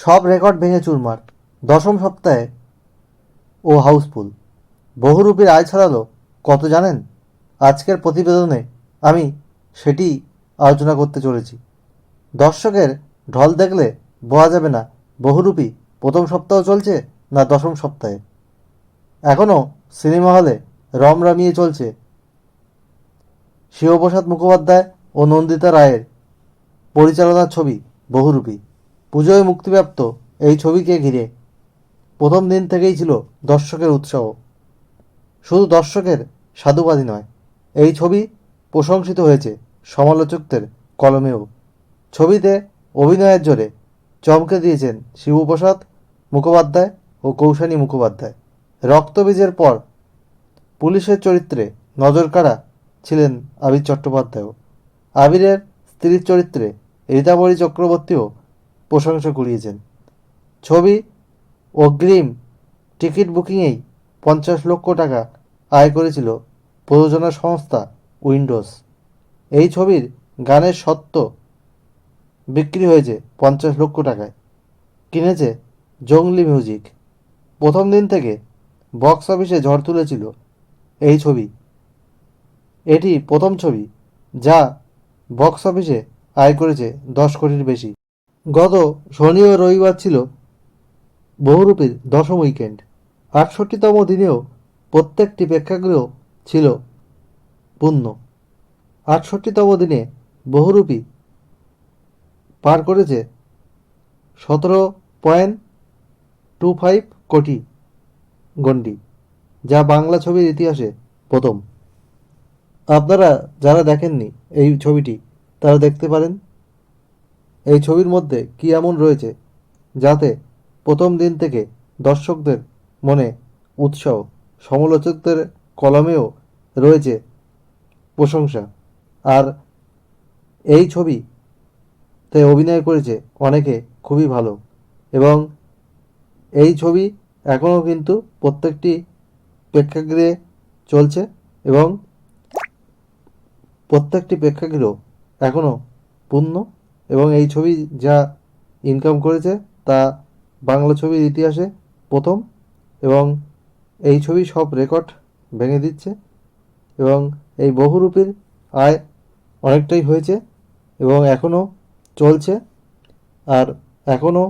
সব রেকর্ড ভেঙে চুরমার। দশম সপ্তাহে ও হাউসফুল। বহুরূপীর আয় ছড়ালো, কত জানেন? আজকের প্রতিবেদনে আমি সেটি আলোচনা করতে চলেছি। দর্শকের ঢল দেখলে বোঝা যাবে না বহুরূপী প্রথম সপ্তাহ চলছে না দশম সপ্তাহে। এখনও সিনেমা হলে রমরমিয়ে চলছে। শিবপ্রসাদ মুখোপাধ্যায় ও নন্দিতা রায়ের পরিচালনার ছবি বহুরূপী। পুজোয় মুক্তিপ্রাপ্ত এই ছবিকে ঘিরে প্রথম দিন থেকেই ছিল দর্শকের উৎসাহ। শুধু দর্শকের সাধুবাদী নয়, এই ছবি প্রশংসিত হয়েছে সমালোচকদের কলমেও। ছবিতে অভিনয়ের জোরে চমকে দিয়েছেন শিবপ্রসাদ মুখোপাধ্যায় ও কৌশানী মুখোপাধ্যায়। রক্তবীজের পর পুলিশের চরিত্রে নজরকাড়া ছিলেন আবির চট্টোপাধ্যায়ও। আবিরের স্ত্রীর চরিত্রে রীতাবরী চক্রবর্তীও প্রশংসা কুড়িয়েছেন। ছবি, অগ্রিম টিকিট বুকিংয়েই পঞ্চাশ লক্ষ টাকা আয় করেছিল প্রযোজনা সংস্থা উইন্ডোজ। এই ছবির গানের সত্ত্ব বিক্রি হয়েছে পঞ্চাশ লক্ষ টাকায়। কিনেছে জংলি মিউজিক। প্রথম দিন থেকে বক্স অফিসে ঝড় তুলেছিল এই ছবি। এটি প্রথম ছবি যা বক্স অফিসে আয় করেছে দশ কোটির বেশি। গত শনি ও রবিবার ছিল বহুরূপীর দশম উইকেন্ড। আটষট্টিতম দিনেও প্রত্যেকটি প্রেক্ষাগৃহ ছিল পূর্ণ। আটষট্টিতম দিনে বহুরূপী পার করেছে সতেরো পয়েন্ট টু ফাইভ কোটি গণ্ডি, যা বাংলা ছবির ইতিহাসে প্রথম। আপনারা যারা দেখেননি এই ছবিটি, তারা দেখতে পারেন এই ছবির মধ্যে কী এমন রয়েছে যাতে প্রথম দিন থেকে দর্শকদের মনে উৎসাহ, সমালোচকদের কলমেও রয়েছে প্রশংসা। আর এই ছবিতে অভিনয় করেছে অনেকে খুবই ভালো এবং এই ছবি এখনও কিন্তু প্রত্যেকটি প্রেক্ষাগৃহে চলছে এবং প্রত্যেকটি প্রেক্ষাগৃহ এখনও পূর্ণ। এবং এই ছবি যা ইনকাম করেছে তা বাংলা ছবির ইতিহাসে প্রথম এবং এই ছবি সব রেকর্ড ভেঙে দিচ্ছে এবং এই বহুরূপীর আয় অনেকটাই হয়েছে এবং এখনও চলছে। আর এখনও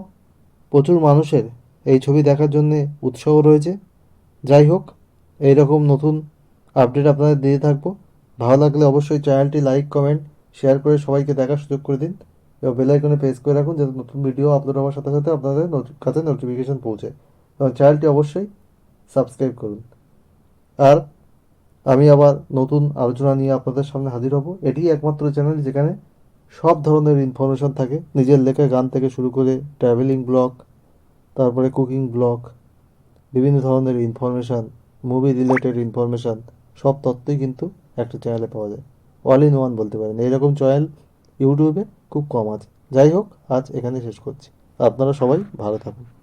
প্রচুর মানুষের এই ছবি দেখার জন্যে উৎসাহ রয়েছে। যাই হোক এই রকম নতুন আপডেট আপনাদের দিয়ে থাকব। ভালো লাগলে অবশ্যই চ্যানেলটি লাইক কমেন্ট শেয়ার করে সবাইকে দেখার সুযোগ করে দিন। এবং বেল আইকনে প্রেস করে রাখুন যাতে নতুন ভিডিও আপলোড হওয়ার সাথে সাথে আপনাদের কাছে নোটিফিকেশান পৌঁছে। এবং চ্যানেলটি অবশ্যই সাবস্ক্রাইব করুন। আর আমি আবার নতুন আলোচনা নিয়ে আপনাদের সামনে হাজির হব। এটি একমাত্র চ্যানেল যেখানে সব ধরনের ইনফরমেশন থাকে। নিজের লেখা গান থেকে শুরু করে ট্রাভেলিং ব্লগ তারপরে কুকিং ব্লগ বিভিন্ন ধরনের ইনফরমেশান মুভি রিলেটেড ইনফরমেশান সব তথ্যই কিন্তু একটা চ্যানেলে পাওয়া যায়। অল ইন ওয়ান বলতে পারেন। এইরকম চ্যানেল ইউটিউবে খুব কম আছে। যাই হোক আজ এখানে শেষ করছি। আপনারা সবাই ভালো থাকুন।